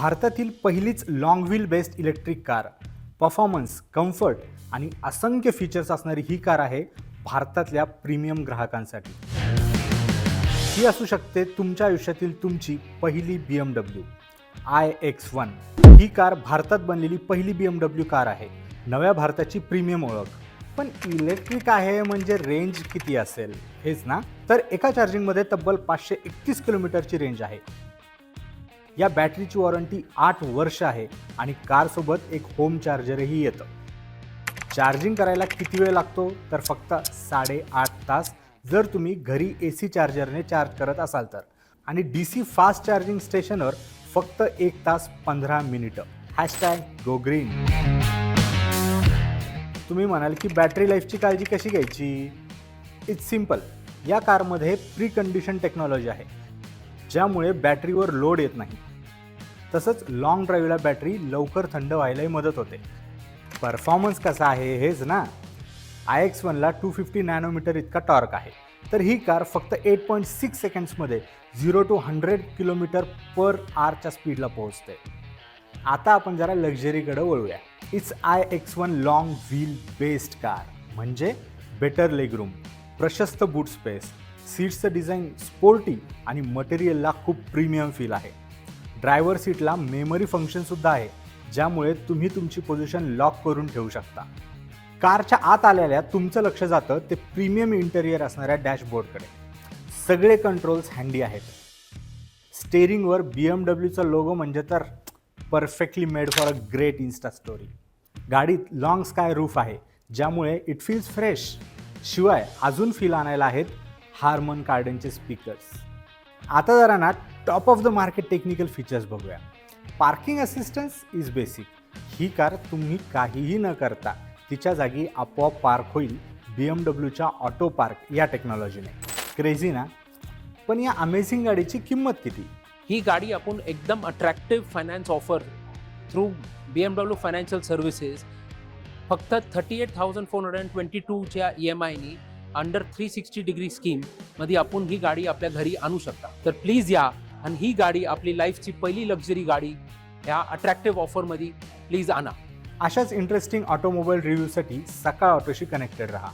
भारतातील पहिलीच long wheel based electric car performance comfort आणि असंख्य फीचर्स असणारी ही कार आहे भारतातल्या प्रीमियम ग्राहकांसाठी. ही असू शकते तुमच्या आयुष्यातील तुमची पहिली B M W I X one he car भारतात बनलेली पहिली बी एम डब्ल्यू कार आहे. नव्या भारताची प्रीमियम ओळख. पण इलेक्ट्रिक आहे म्हणजे रेंज किती असेल? हेच ना? तर एका चार्जिंगमध्ये तब्बल पाचशे एकतीस किलोमीटरची रेंज आहे. या बॅटरीची वॉरंटी आठ वर्ष आहे आणि कारसोबत एक होम चार्जरही येतं. चार्जिंग करायला किती वेळ लागतो? तर फक्त साडेआठ तास. जर तुम्ही घरी ए सी चार्जरने चार्ज करत असाल तर. आणि डी सी फास्ट चार्जिंग स्टेशनवर फक्त एक तास पंधरा मिनिटं. Hashtag go green. तुम्ही म्हणाल की बॅटरी लाईफची काळजी कशी घ्यायची? इट्स सिंपल या कारमध्ये प्री कंडिशन टेक्नॉलॉजी आहे. ज्यामुळे बॅटरीवर लोड येत नाही. तसंच लाँग ड्राईव्हला बॅटरी लवकर थंड व्हायलाही मदत होते. परफॉर्मन्स कसा आहे हेच ना? आय एक्स वनला टू फिफ्टी नॅनोमीटर इतका टॉर्क आहे. तर ही कार फक्त eight point six सेकंड्समध्ये zero to hundred kilometre per आरच्या स्पीडला पोहोचते. आता आपण जरा लक्झरीकडे वळूया. It's I X one long wheel based car म्हणजे बेटर लेगरूम प्रशस्त बूट स्पेस सीट्सचं डिझाईन स्पोर्टी आणि मटेरियलला खूप प्रीमियम फील आहे. ड्रायव्हर सीटला मेमरी फंक्शनसुद्धा आहे ज्यामुळे तुम्ही तुमची पोझिशन लॉक करून ठेवू शकता. कारच्या आत आलेल्या तुमचं लक्ष जातं ते प्रीमियम इंटेरियर असणाऱ्या डॅशबोर्डकडे सगळे कंट्रोल्स हँडी आहेत. स्टेअरिंगवर बी एम डब्ल्यूचा लोगो म्हणजे तर perfectly made for a great insta story गाडीत लॉंग स्काय रूफ आहे ज्यामुळे इट फील्स फ्रेश शिवाय अजून फील आणायला आहेत हार्मन कार्डनचे स्पीकर्स आता जरा ना top of the market technical features बघूया. पार्किंग असिस्टन्स इज बेसिक ही कार तुम्ही काहीही न करता तिच्या जागी आपोआप पार्क होईल बी एम डब्ल्यूच्या ऑटो पार्क या टेक्नॉलॉजीने क्रेझी ना? पण या अमेझिंग गाडीची किंमत किती? ही गाडी आपण एकदम attractive finance offer through B M W financial services फक्त thirty eight thousand four hundred and twenty टूच्या E M आयनी अंडर थ्री सिक्स्टी डिग्री स्कीममध्ये आपण ही गाडी आपल्या घरी आणू शकता. तर प्लीज या आणि ही गाडी आपली लाईफची पहिली लक्झरी गाडी ह्या अट्रॅक्टिव्ह ऑफरमध्ये प्लीज आणा. अशाच इंटरेस्टिंग ऑटोमोबाईल रिव्ह्यूसाठी सकाळ ऑटोशी कनेक्टेड राहा.